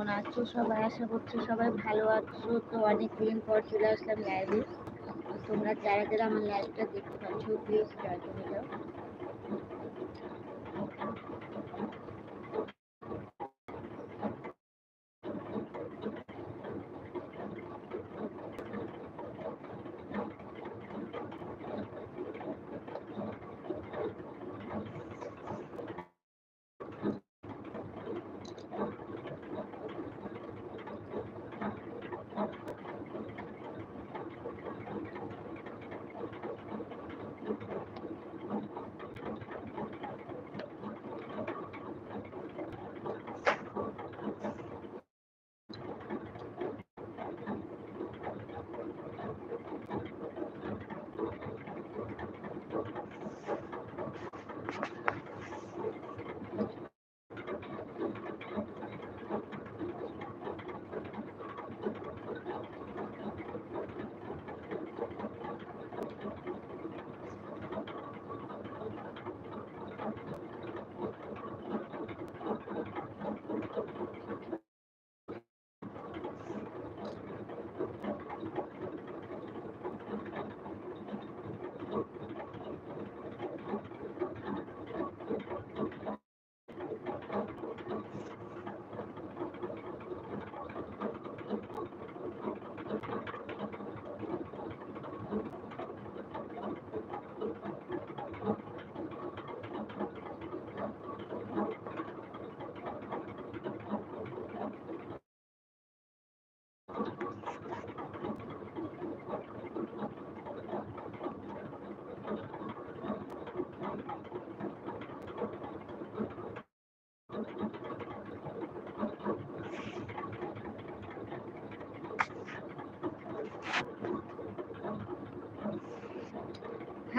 কেমন আছো সবাই? আশা করছি সবাই ভালো আছো। তো অনেক দিন পর চলে আসলাম লাইভে তোমরা যারা যারা আমার লাইভটা দেখতে পাচ্ছ প্লিজ জয়েন যাও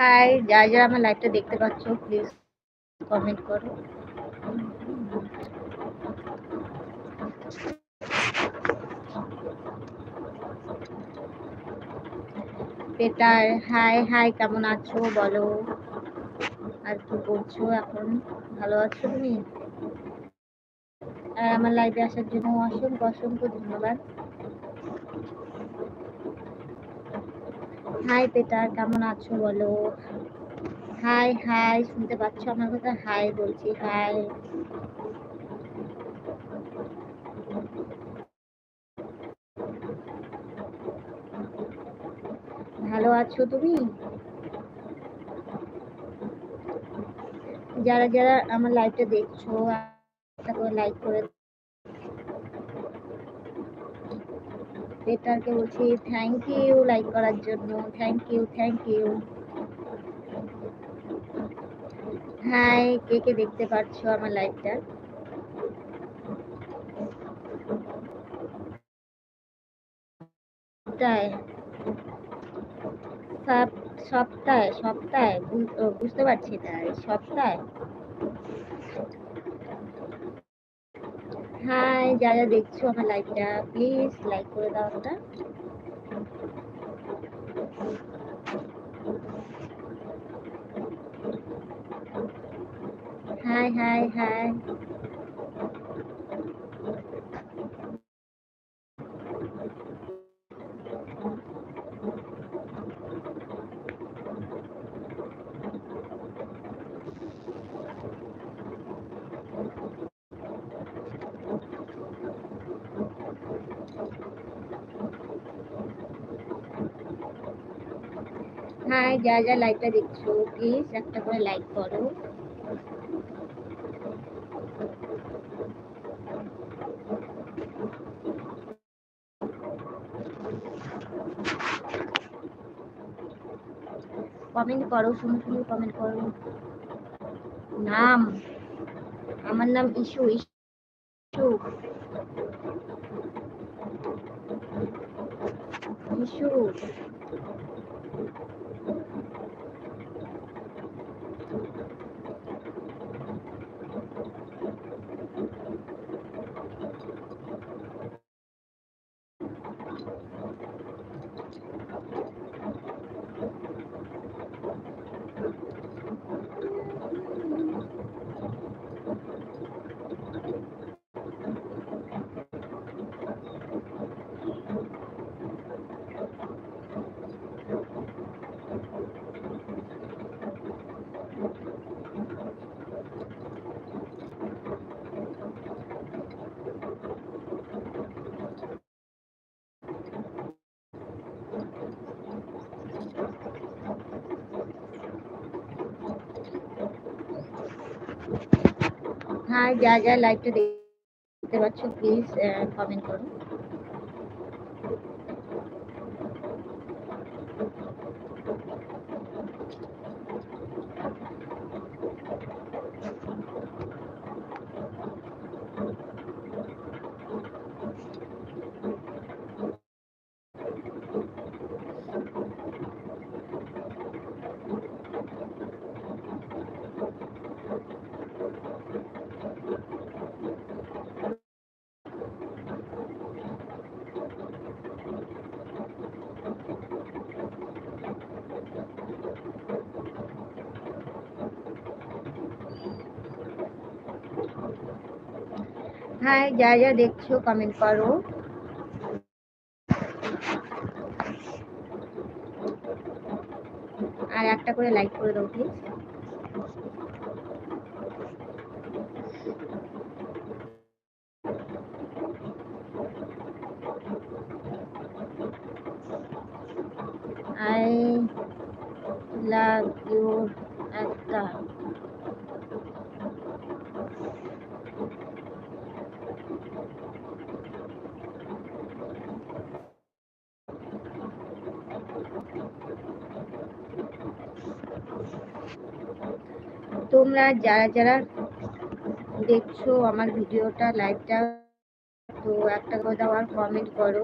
হাই যারা যারা আমার লাইভটা দেখতে পাচ্ছ প্লিজ কমেন্ট করো। পেটার হাই হাই কেমন আছো? বলো। আর কি করছ এখন? ভালো আছো তুমি? আর আমার লাইভে আসার জন্য অসংখ্য অসংখ্য ধন্যবাদ। হাই পেটার কেমন আছো বলো? হাই হাই শুনতে পাচ্ছ আমার কথা? হাই বলছি হাই ভালো আছো তুমি? যারা যারা আমার লাইভটা দেখছ, একটা করে লাইক করে পেটারকে বলছি থ্যাংক ইউ লাইক করার জন্য। Thank you thank you hi কে কে দেখতে পাচ্ছো আমার লাইভটা সপ্তাহে। সপ্তাহে সপ্তাহে বুঝতে পারছি না সপ্তাহে। হাই যারা দেখছ আমার লাইভটা প্লিজ লাইক করে দাও ওটা। হাই হাই হাই হাই যা যা লাইকটা দেখছ প্লিজ একটা করে লাইক করো। কমেন্ট করো, শুনে শুনে কমেন্ট করো। নাম, আমার নাম ইস্যু ইস্যু ইস্যু হাই যা যা লাইভটা দেখতে পাচ্ছ প্লিজ কমেন্ট করো হাই যা যা দেখছ কমেন্ট করো। আর একটা করে লাইক করে দাও প্লিজ আই লাভ ইউ একটা তোমরা যারা যারা দেখছ আমার ভিডিওটা লাইভটা তো একটা দাও আর কমেন্ট করো।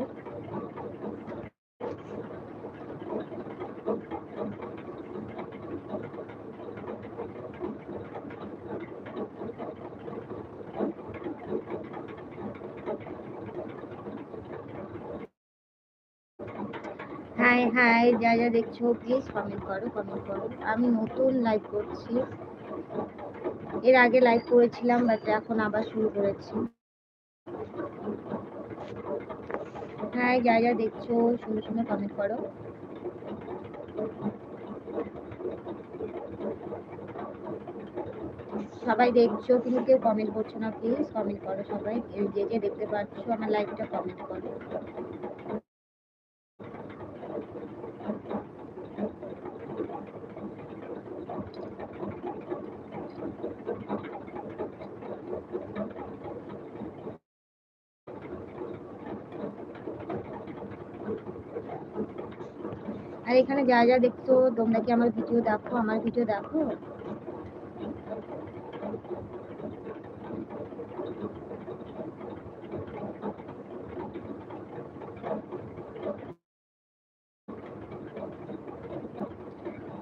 হাই হাই যা যা দেখছ প্লিজ কমেন্ট করো কমেন্ট করো। আমি নতুন লাইভ করছি। এর আগে লাইভ করেছিলাম বাট এখন আবার শুরু করেছি। হাই যা যা দেখছ সুন্দর সুন্দর কমেন্ট করো। সবাই দেখছ, কিন্তু কেউ কমেন্ট করছ না প্লিজ কমেন্ট করো সবাই। যে যে দেখতে পাচ্ছ, আমার লাইভটা কমেন্ট করো। আর এখানে যা যা দেখছ, তোমরা কি আমার ভিডিও দেখো, আমার ভিডিও দেখো?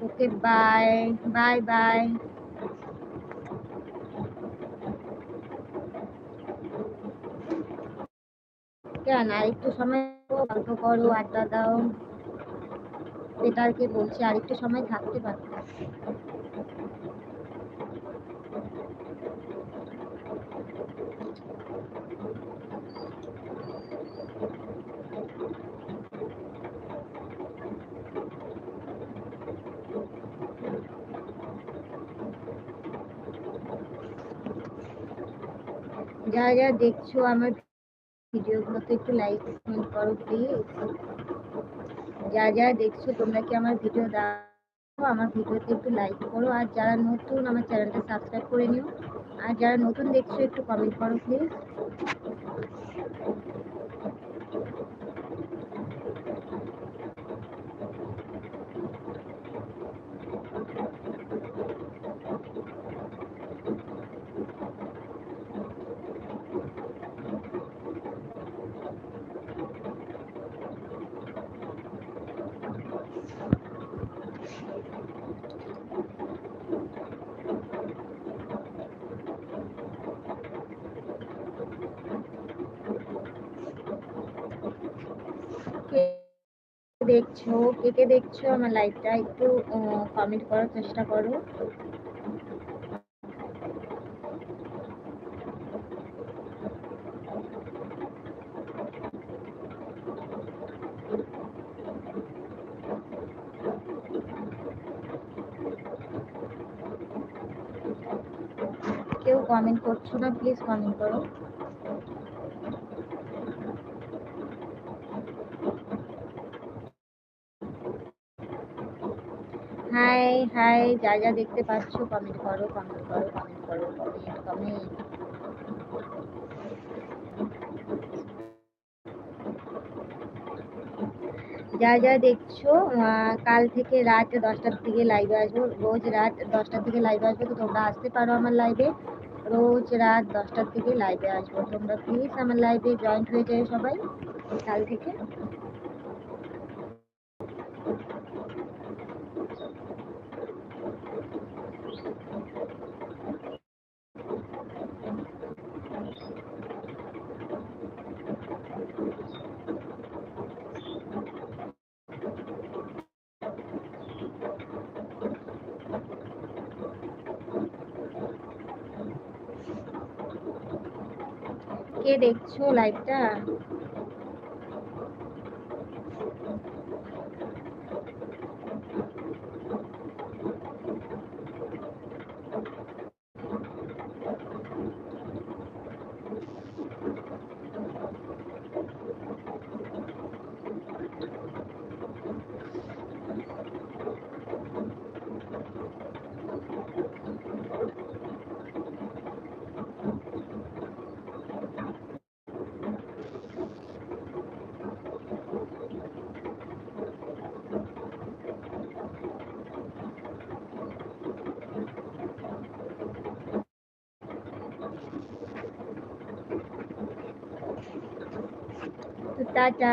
ওকে বাই বাই বাই কেন, আর একটু সময় গল্প করো, আড্ডা দাও। এটা আর কি বলছি আর একটু সময় থাকতে পারতো যা যা দেখছ আমার ভিডিওগুলোতে একটু লাইক কমেন্ট করো প্লিজ যা যা দেখছ, তোমরা কি আমার ভিডিও দেখো? আমার ভিডিওতে একটু লাইক করো। আর যারা নতুন, আমার চ্যানেলটা সাবস্ক্রাইব করে নিও। আর যারা নতুন দেখছ, একটু কমেন্ট করো প্লিজ কে দেখছ কে কে দেখছ আমার লাইভটা একটু কমেন্ট করার চেষ্টা করো। কেউ কমেন্ট করছ না প্লিজ কমেন্ট করো। হাই হাই যা যা দেখতে পাচ্ছ কমেন্ট করো কমেন্ট করো কমেন্ট করো কমেন্ট কমেন্ট যা যা দেখছ কাল থেকে রাত দশটার দিকে লাইভে আসব। রোজ রাত দশটার দিকে লাইভে আসব, তো তোমরা আসতে পারো আমার লাইভে রোজ রাত দশটার দিকে লাইভে আসব। তোমরা প্লিজ আমার লাইভে জয়েন্ট হয়ে যাবে সবাই, কাল থেকে। কে দেখছ লাইভটা তো টাটা